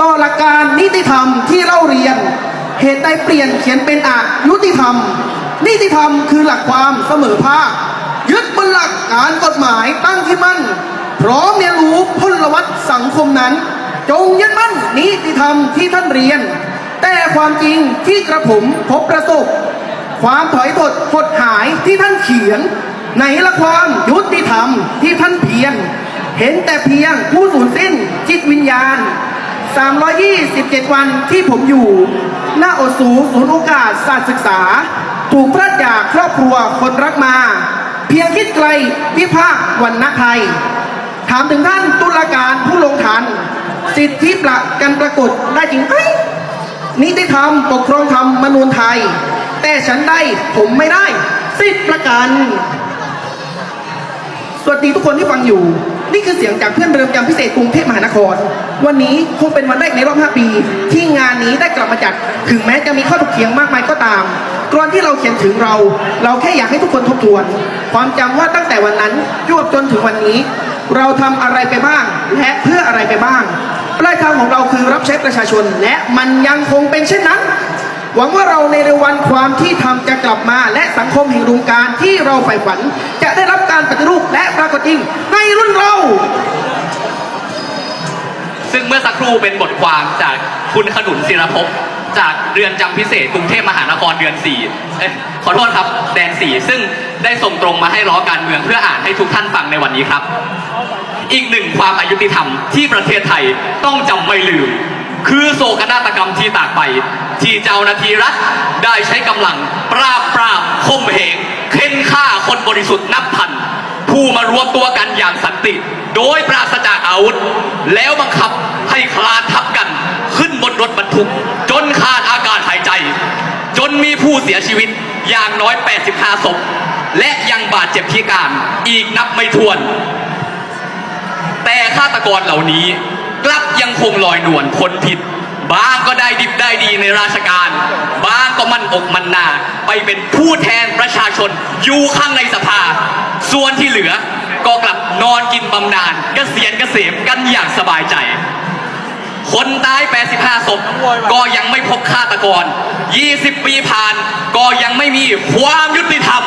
ต่อหลักการนิติธรรมที่เล่าเรียน เหตุใดเปลี่ยนเขียนเป็นอาจยุติธรรม นิติธรรมคือหลักความเสมอภาคยึดบนหลักการกฎหมายตั้งที่มั่น พร้อมเรียนรู้พลวัตสังคมนั้น จงยึดมั่นนิติธรรมที่ท่านเรียน แต่ความจริงที่กระผมพบประสบ ความถอยถดหดหายที่ท่านเขียนไหนละความยุติธรรมที่ท่านเพียรเห็นแต่เพียงผู้สูญสิ้นจิตวิญญาณ 327 วันที่ผมอยู่ หน้าอสูศูนย์โอกาสศาสตร์ศึกษา ถูกพระจากครอบครัวคนรักมา เพียงคิดไกลวิภาควันณไทย ถามถึงท่านตุลาการผู้ลงทัน สิทธิประกันปรากฏได้จริงไหมนิติธรรมปกครองธรรมมนูญไทย แต่ฉันได้ผมไม่ได้ สิทธิประกัน สวัสดีทุกคนที่ฟังอยู่ นี่คือเสียงจากเพื่อนเรือนจำพิเศษกรุงเทพมหานคร วันนี้คงเป็นวันแรกในรอบ 5 ปี ที่งานนี้ได้กลับมาจัด ถึงแม้จะมีข้อถกเถียงมากมายก็ตามกรอนที่เราเขียนถึงเรา เราแค่อยากให้ทุกคนทบทวน ความจำว่าตั้งแต่วันนั้นยวบจนถึงวันนี้ เราทำอะไรไปบ้าง และเพื่ออะไรไปบ้างปลายทางของเราคือรับใช้ประชาชน และมันยังคงเป็นเช่นนั้น หวังว่าเราในเร็ววันความที่ทำจะกลับมา และสังคมแห่งดวงการที่เราใฝ่ฝัน จะได้รับการปฏิรูปากฏจริงในรุ่นเรา ซึ่งเมื่อสักครู่เป็นบทความจากคุณขนุนศิรภพจากเรือนจำพิเศษกรุงเทพมหานครเดือน4เอ้ยขอโทษครับแดน 4 ซึ่งได้ส่งตรงมาให้ล้อการเมืองเพื่ออ่านให้ทุกท่านฟังในวันนี้ครับ อีกหนึ่งความอายุติธรรมที่ประเทศไทยต้องจำไม่ลืม คือโศกนาฏกรรมที่ตากไป ที่เจ้าหน้าที่รัฐได้ใช้กำลัง ปราบปรามข่มเหงเค้นฆ่าคนบริสุทธิ์นับพัน ผู้มารวมตัวกันอย่างสันติ โดยปราศจากอาวุธ แล้วบังคับให้คลานทับกันขึ้นบนรถบรรทุก จนขาดอากาศหายใจ จนมีผู้เสียชีวิตอย่างน้อย 85 ศพ และยังบาดเจ็บพิการอีกนับไม่ถ้วน แต่ฆาตกรเหล่านี้กลับยังคงลอยนวลพ้นผิดบางก็ได้ดิบได้ดีในราชการบางก็มันอกมันนาไปเป็นผู้แทนประชาชนอยู่ข้างในสภา ส่วนที่เหลือก็กลับนอนกินบำนาญเกษียณเกษมกันอย่างสบายใจ คนตาย 85 ศพ ก็ยังไม่พบฆาตกร 20 ปีผ่านก็ยังไม่มีความยุติธรรม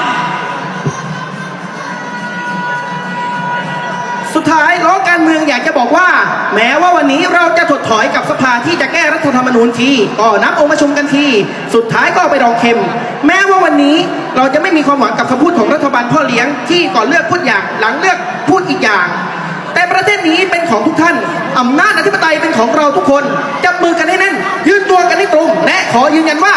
สุดท้ายล้อการเมืองอยากจะบอกว่า แม้ว่าวันนี้เราจะถดถอยกับสภาที่จะแก้รัฐธรรมนูญทีก็นับองค์ประชุมกันที สุดท้ายก็ไปรองเข็ม แม้ว่าวันนี้ เราจะไม่มีความหวังกับคำพูดของรัฐบาลพ่อเลี้ยงที่ก่อนเลือกพูดอย่างหลังเลือกพูดอีกอย่าง แต่ประเทศนี้เป็นของทุกท่านอำนาจอธิปไตยเป็นของเราทุกคนจับมือกันให้แน่นยืนตัวกันให้ตรงและขอยืนยันว่าประเทศนี้เป็นของเรา